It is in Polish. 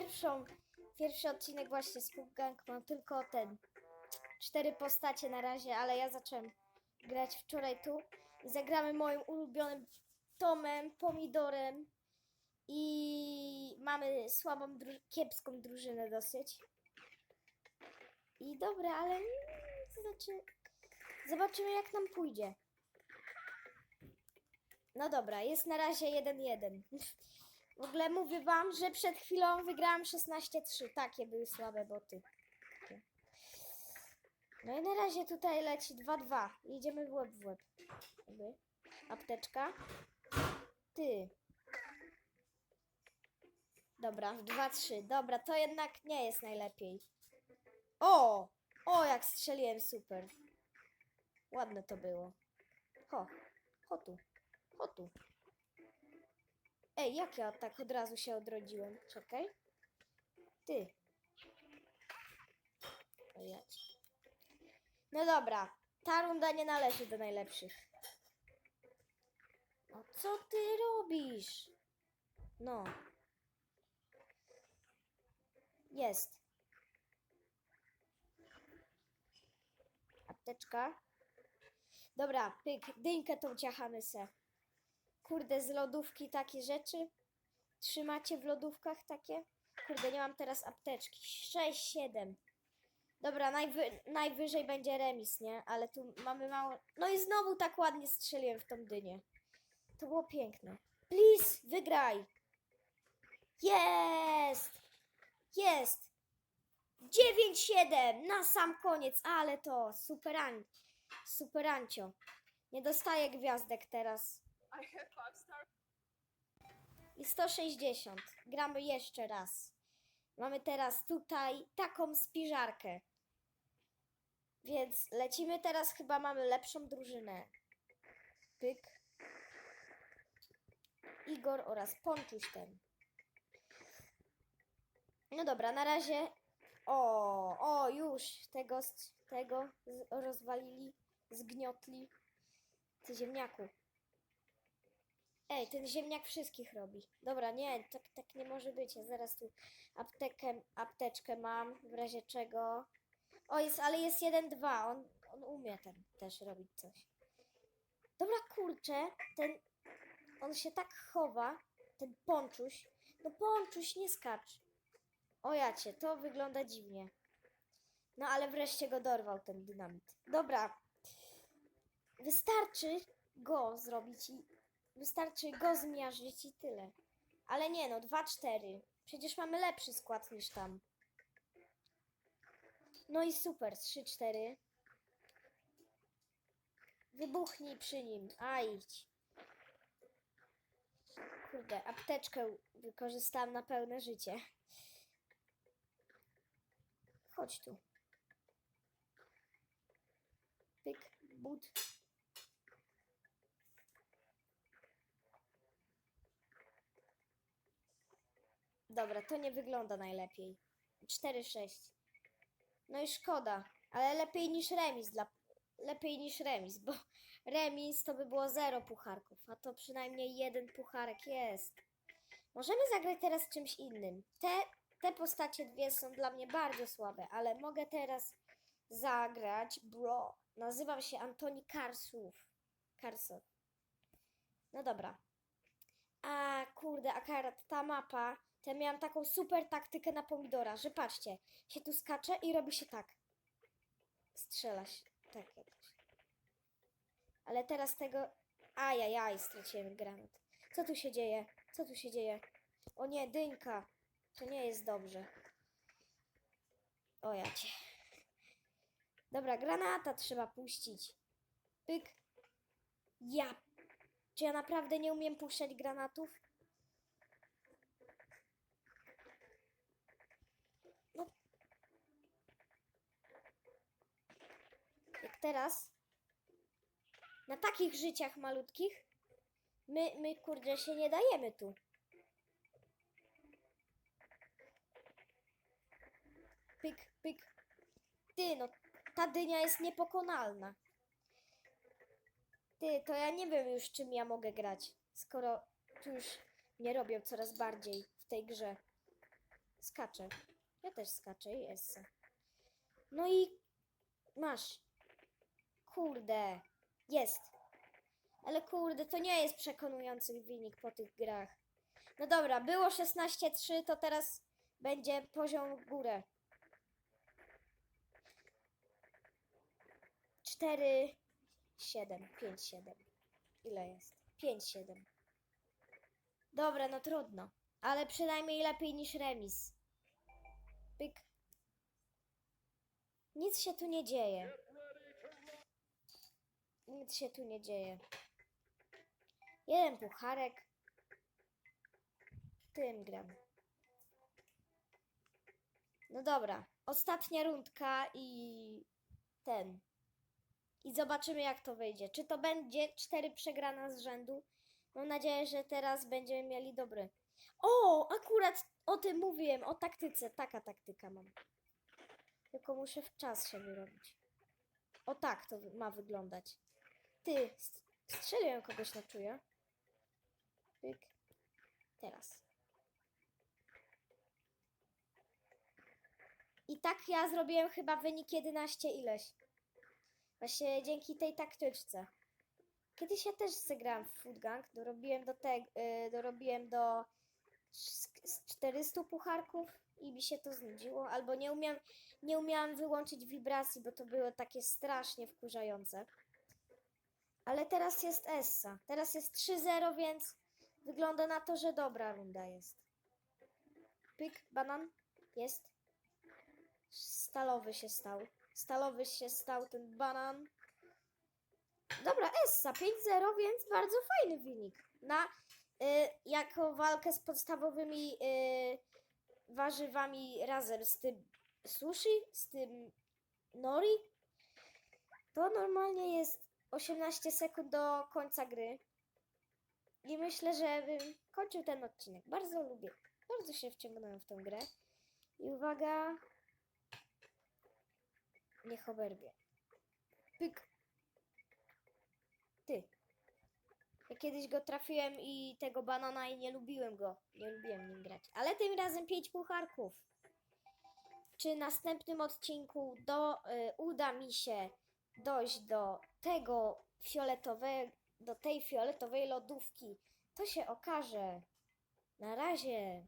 pierwszą, pierwszy odcinek właśnie z Pug Gang. Mam tylko ten, cztery postacie na razie, ale ja zacząłem grać wczoraj tu. Zagramy moim ulubionym Tomem, Pomidorem i mamy słabą, kiepską drużynę dosyć. I dobra, ale znaczy zobaczymy jak nam pójdzie. No dobra, jest na razie 1-1. W ogóle mówię wam, że przed chwilą wygrałam 16-3. Takie były słabe boty. No i na razie tutaj leci 2-2. Jedziemy w łeb w łeb. Apteczka. Ty. Dobra, 2-3. Dobra, to jednak nie jest najlepiej. O! O, jak strzeliłem, super. Ładne to było. Ho, ho tu, ho tu. Ej, jak ja tak od razu się odrodziłem? Czekaj. Ty. No dobra, ta runda nie należy do najlepszych. No co ty robisz? No. Jest. Apteczka. Dobra, pyk, dynkę tą ciachamy se. Kurde, z lodówki takie rzeczy? Trzymacie w lodówkach takie? Kurde, nie mam teraz apteczki. 6, 7. Dobra, najwy, najwyżej będzie remis, nie? Ale tu mamy mało... No i znowu tak ładnie strzeliłem w tą dynię. To było piękne. Please, wygraj! Jest! Jest! 9-7 na sam koniec, ale to superan, superancio. Nie dostaję gwiazdek teraz. I hit five star. I 160. Gramy jeszcze raz. Mamy teraz tutaj taką spiżarkę. Więc lecimy teraz, chyba mamy lepszą drużynę. Pyk. Igor oraz Ponczuś ten. No dobra, na razie. O, o, już tego, tego rozwalili, zgniotli. Ty ziemniaku. Ej, ten ziemniak wszystkich robi. Dobra, nie, tak, tak nie może być. Ja zaraz tu aptekę, apteczkę mam, w razie czego. O, jest, ale jest 1-2. On, on umie ten też robić coś. Dobra, kurczę, ten. On się tak chowa, ten ponczuś. No ponczuś, nie skacz. O jacie, to wygląda dziwnie. No ale wreszcie go dorwał ten dynamit. Dobra. Wystarczy go zrobić i Wystarczy go zmiażdżyć i tyle. Ale nie no, 2-4. Przecież mamy lepszy skład niż tam. No i super, 3-4. Wybuchnij przy nim. A idź. Kurde, apteczkę wykorzystałam na pełne życie. Chodź tu. Pyk, but. Dobra, to nie wygląda najlepiej. 4-6. No i szkoda, ale lepiej niż remis dla lepiej niż remis, bo remis to by było zero pucharków, a to przynajmniej jeden pucharek jest. Możemy zagrać teraz czymś innym. Te, te postacie dwie są dla mnie bardzo słabe, ale mogę teraz zagrać bro. Nazywam się Antoni Karsów. Karsow. No dobra. A kurde, akurat ta mapa, to ja miałam taką super taktykę na pomidora, że patrzcie, się tu skacze i robi się tak. Strzela się, tak jakoś. Ale teraz tego, ajajaj, straciłem granat. Co tu się dzieje? Co tu się dzieje? O nie, dynka. To nie jest dobrze. O jacie. Dobra, granata trzeba puścić. Pyk. Ja. Czy ja naprawdę nie umiem puszczać granatów? Jak teraz? Na takich życiach malutkich? My, my kurde się nie dajemy tu. Pyk, pyk. Ty, no ta dynia jest niepokonalna. Ty, to ja nie wiem już czym ja mogę grać, skoro tu już nie robią coraz bardziej w tej grze. Skaczę. Ja też skaczę i Essa. No i masz. Kurde. Jest. Ale kurde, to nie jest przekonujący wynik po tych grach. No dobra, było 16-3, to teraz będzie poziom w górę. 4, 7, 5, 7. Ile jest? 5, 7. Dobra, no trudno. Ale przynajmniej lepiej niż remis. Pyk. Nic się tu nie dzieje. Nic się tu nie dzieje. Jeden pucharek. Tym gram. No dobra. Ostatnia rundka i ten. I zobaczymy jak to wyjdzie. Czy to będzie cztery przegrana z rzędu? Mam nadzieję, że teraz będziemy mieli dobry. O, akurat o tym mówiłem, o taktyce. Taka taktyka mam. Tylko muszę w czas się wyrobić. O tak to ma wyglądać. Ty, st- strzeliłem kogoś na czuja. Pyk. Teraz. I tak ja zrobiłem chyba wynik 11 ileś. Właśnie dzięki tej taktyczce. Kiedyś ja też zagrałam w Food Gang, dorobiłem do tego, dorobiłem do sk- z 400 pucharków i mi się to znudziło, albo nie umiałam, nie umiałam wyłączyć wibracji, bo to było takie strasznie wkurzające. Ale teraz jest Essa. Teraz jest 3-0, więc wygląda na to, że dobra runda jest. Pyk, banan. Jest. Stalowy się stał. Stalowy się stał ten banan. Dobra, Essa 5-0, więc bardzo fajny wynik. Na, y, jako walkę z podstawowymi y, warzywami razem z tym sushi, z tym nori, to normalnie jest 18 sekund do końca gry. I myślę, że bym kończył ten odcinek. Bardzo lubię, bardzo się wciągnąłem w tą grę. I uwaga, niech oberwie. Pyk. Ty. Ja kiedyś go trafiłem i tego banana i nie lubiłem go. Nie lubiłem nim grać. Ale tym razem pięć pucharków. Czy w następnym odcinku do, y, uda mi się dojść do tego fioletowego, do tej fioletowej lodówki? To się okaże. Na razie.